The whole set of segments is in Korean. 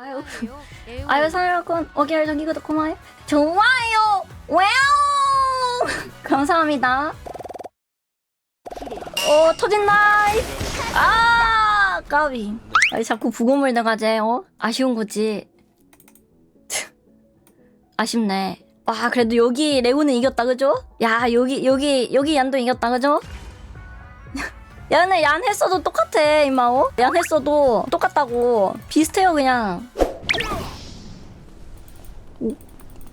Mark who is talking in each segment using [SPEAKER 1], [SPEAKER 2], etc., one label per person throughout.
[SPEAKER 1] 아유, 아유 사랑꾼 오기열 저기구독 고마워요. 좋아요. 와우. 감사합니다. 오 터진 나이. 아 까비. 아니 자꾸 부고물 내가지 어 아쉬운 거지. 아쉽네. 와 그래도 여기 레오는 이겼다 그죠? 야 여기 여기 여기 얀도 이겼다 그죠? 야는 얀 했어도 똑같아 이마오. 얀 했어도 똑같다고 비슷해요 그냥. 오,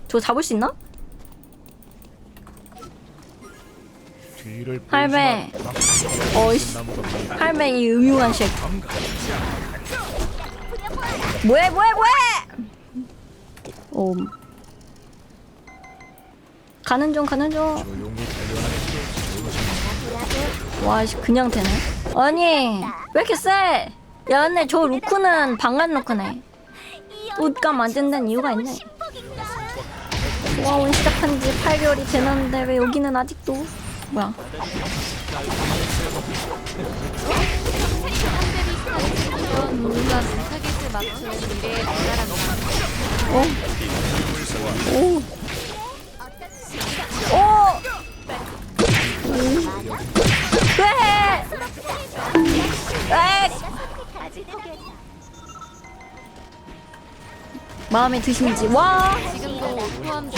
[SPEAKER 1] 저 잡을 수 있나?
[SPEAKER 2] 뒤를
[SPEAKER 1] 할매. 어이씨.
[SPEAKER 2] 나무가
[SPEAKER 1] 할매 이 음흉한 색. 뭐해 뭐해 뭐해? 오. 가는 중 가는 중.
[SPEAKER 2] 조용히
[SPEAKER 1] 와, 씨, 그냥 되네. 아니, 왜 이렇게 세? 야, 근데 저 루크는 방간 루크네. 옷감 안 된다는 이유가 있네. 와온 시작한 지 8개월이 지났는데 왜 여기는 아직도 뭐야?
[SPEAKER 3] 뭔가 타겟을 맞추는 게 대단한
[SPEAKER 1] 어? 오. 오. 마음에 드신지 와.
[SPEAKER 3] 지금도 포함돼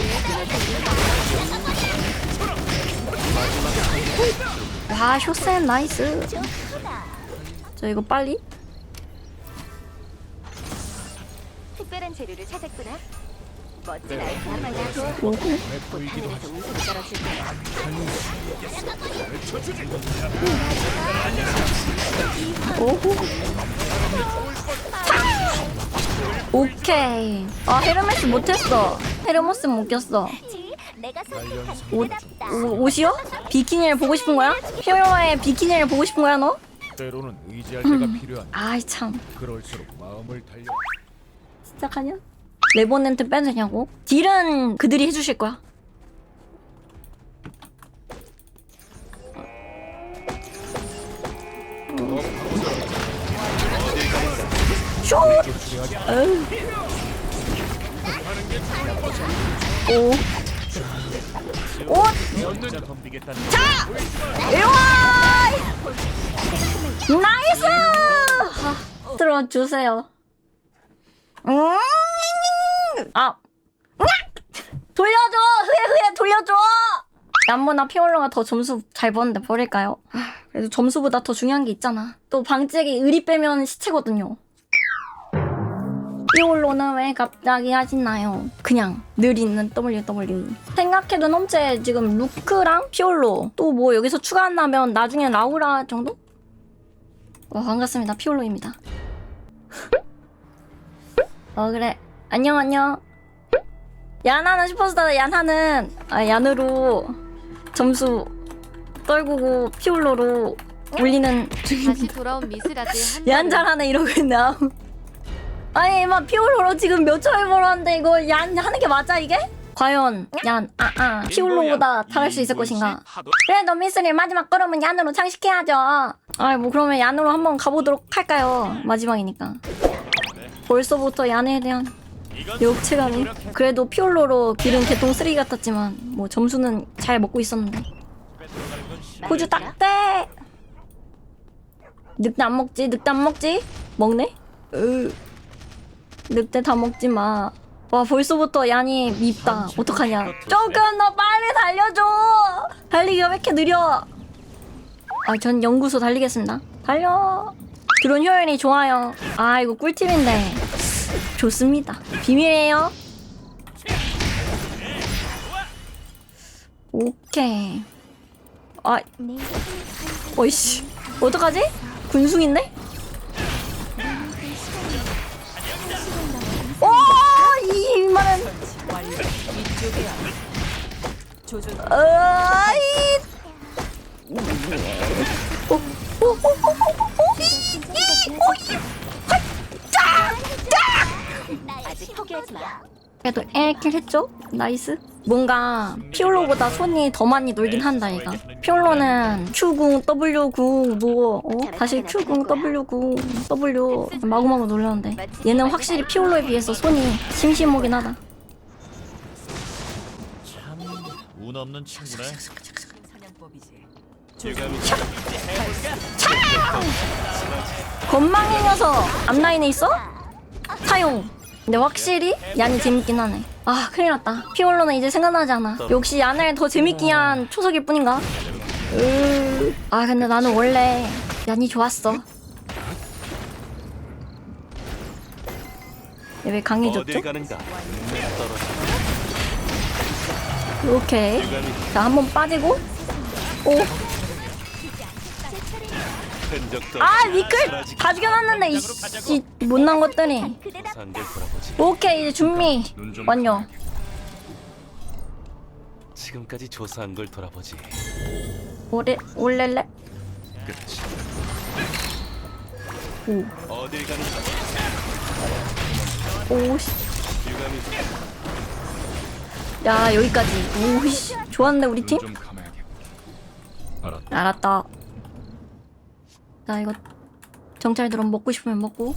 [SPEAKER 1] 와 쇼센 나이스. 저 이거 빨리.
[SPEAKER 4] 특별한 재료를 찾았구나. 멋진 아이템 운석이 떨어질 거야.
[SPEAKER 1] 오호. 오케이. 아 헤르메스 못했어. 헤르모스 못 꼈어. 옷, 옷 옷이요? 비키니를 보고 싶은 거야? 피오마의 비키니를 보고 싶은 거야 너?
[SPEAKER 2] 때로는 의지할 때가 필요한.
[SPEAKER 1] 아이 참.
[SPEAKER 2] 그럴수록 마음을 달려.
[SPEAKER 1] 시작하냐? 레버넨트 빼도 되냐고? 딜은 그들이 해주실 거야. 슛! 어우. 오. 오!
[SPEAKER 2] 덤비겠다는
[SPEAKER 1] 이리와! 나이스! 아, 들어주세요. 음! 아! 돌려줘! 흐에 흐에 돌려줘! 얌모나 피올로가 더 점수 잘 버는데 버릴까요? 하, 그래도 점수보다 더 중요한 게 있잖아. 또 방잭이 의리 빼면 시체거든요. 피올로는 왜 갑자기 하시나요? 그냥 늘 있는 WW. 생각해도 넘체 지금 루크랑 피올로 또 뭐 여기서 추가한다면 나중에 라우라 정도? 와 반갑습니다 피올로입니다. 어 그래 안녕 안녕. 야나는 슈퍼스타 야나는 아 야느로 점수 떨구고 피올로로 올리는
[SPEAKER 3] 다시 돌아온 미스라지 한
[SPEAKER 1] 얀 잘하네 이러고 있나? 아니 막 피올로로 지금 몇 초에 벌었는데 이거 얀 하는 게 맞아 이게? 과연 얀 아아 피올로보다 잘할 수 있을 것인가? 그래도 미스를 마지막 걸음은 얀으로 장식해야죠. 아이 뭐 그러면 얀으로 한번 가보도록 할까요? 마지막이니까. 벌써부터 얀에 대한 욕체감이 그래도 피올로로 길은 개똥 쓰레기 같았지만 뭐 점수는 잘 먹고 있었는데 호주 딱대 늑대 안 먹지 늑대 안 먹지 먹네 으 늑대 다 먹지 마 와 벌써부터 양이 밉다. 어떡하냐. 조금 더 빨리 달려줘! 달리기가 왜 이렇게 느려? 아 전 연구소 달리겠습니다. 달려! 드론 효율이 좋아요. 아 이거 꿀팁인데. 좋습니다. 비밀이에요. 오케이. 아 어이씨. 어떡하지? 군숭인데? 이 말은 어이 오, 오, 오, 오, 오, 오, 이, 이, 오, 이, 하, 짜, 짜!
[SPEAKER 4] 아직 포기하지 마.
[SPEAKER 1] 그래도 1킬 했죠? 나이스. 뭔가 피올로보다 손이 더 많이 놀긴 한다 얘가. 피올로는 Q궁, W궁, 뭐 어? 다시 Q궁, W궁, W 마구마구 놀렸는데 얘는 확실히 피올로에 비해서 손이 심심하긴 하다.
[SPEAKER 2] 운 없는 친구네.
[SPEAKER 1] 건망이 녀석 앞라인에 있어? 사용. 근데 확실히 얀이 재밌긴 하네. 아 큰일 났다. 피올로는 이제 생각나지 않아. 역시 얀을 더 재밌게 한 초석일 뿐인가? 으... 아 근데 나는 원래 얀이 좋았어. 얘왜 강해졌죠? 오케이. 자 한 번 빠지고. 오.
[SPEAKER 5] 흔적도
[SPEAKER 1] 아 미끌 다 죽여놨는데 이씨 못난 것들이.
[SPEAKER 5] 돌아보지.
[SPEAKER 1] 오케이 이제 준비 완료.
[SPEAKER 5] 지금까지 조사한 걸 돌아보지.
[SPEAKER 1] 올레 올렐레.
[SPEAKER 5] 어딜 가는가?
[SPEAKER 1] 오씨.
[SPEAKER 5] 유감이
[SPEAKER 1] 야 여기까지 오씨 좋았네 우리 팀
[SPEAKER 2] 눈좀 감아야겠다. 알았다.
[SPEAKER 1] 알았다 자 이거 정찰 드럼 먹고 싶으면 먹고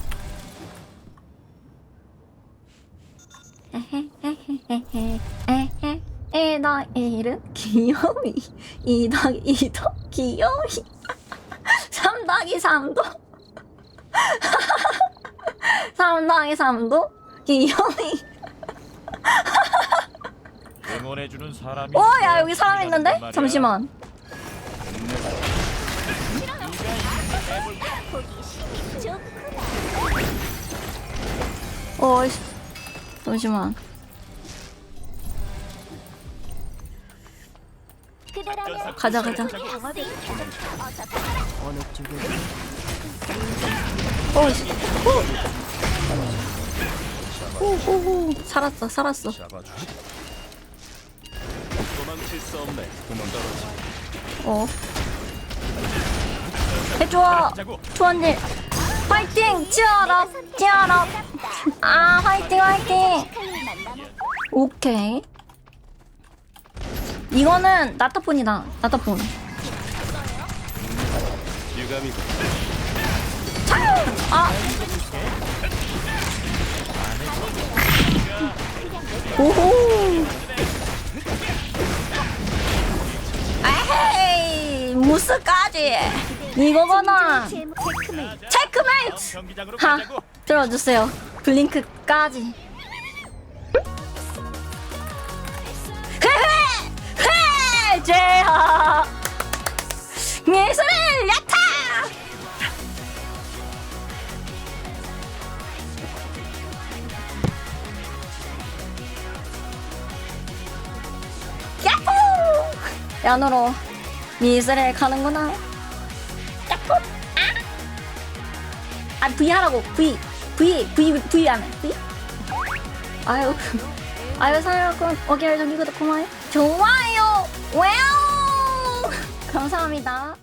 [SPEAKER 1] 에헤헤헤헤헤헤 나 이름 귀요미 이 더하기 이더 귀요미 삼 더하기 삼도 삼 더하기 삼도 귀요미
[SPEAKER 2] 응원해주는 사람이.
[SPEAKER 1] 어, 야 여기 사람 있는데? 잠시만. 어, 씨. 잠시만. 가자, 가자.
[SPEAKER 4] 방어를 어서 타라.
[SPEAKER 1] 어, 씨. 오, 오, 오. 살았어, 살았어.
[SPEAKER 5] 어.
[SPEAKER 1] 해줘.
[SPEAKER 2] 자고.
[SPEAKER 1] 초원님. 화이팅! 치어라! 치어라! 아, 화이팅, 화이팅! 오케이. 이거는 나타폰이다. 나타폰. 아. 오호. 무스까지. 이거거나
[SPEAKER 4] 제목 체크메이트.
[SPEAKER 1] 체크메이트. 하. 들어주세요. 블링크까지. 헤헤 헤 제하 미술을 야타. 야호! 연으로 미술에 가는구나. 아 V 하라고. V. V V V 안해 V? 아유. 아유 사랑꾼 어깨를 저기 고마워요. 좋아요. 와우! 감사합니다